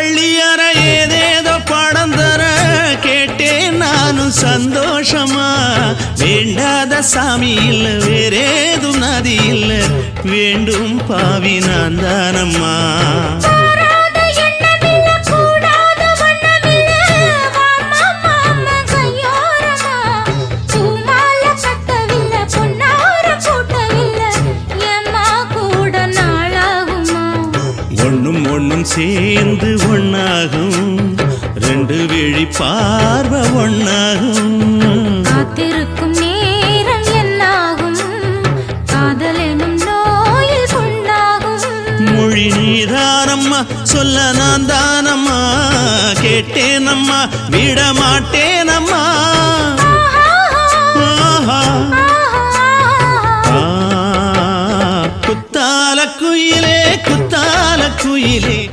பள்ளியற ஏதேதோ படம் தர கேட்டேன் நானும் சந்தோஷமா. வேண்டாத சாமி இல்ல வேறேதும் நதி இல்ல. வேண்டும் பாவி நான் தானம்மா. ஒண்ணும் சேர்ந்து ஒண்ணாகும். ரெண்டு விழி பார்வை ஒண்ணாகும். காத்திருக்கும் நேரம் என்னாகும்? காதல் எனும் நோயில் புண்ணாகும் மொழி நீதானம்மா சொல்ல நான் தானம்மா. கேட்டேனம்மா விட மாட்டேனம்மா குத்தால குயிலே 毅力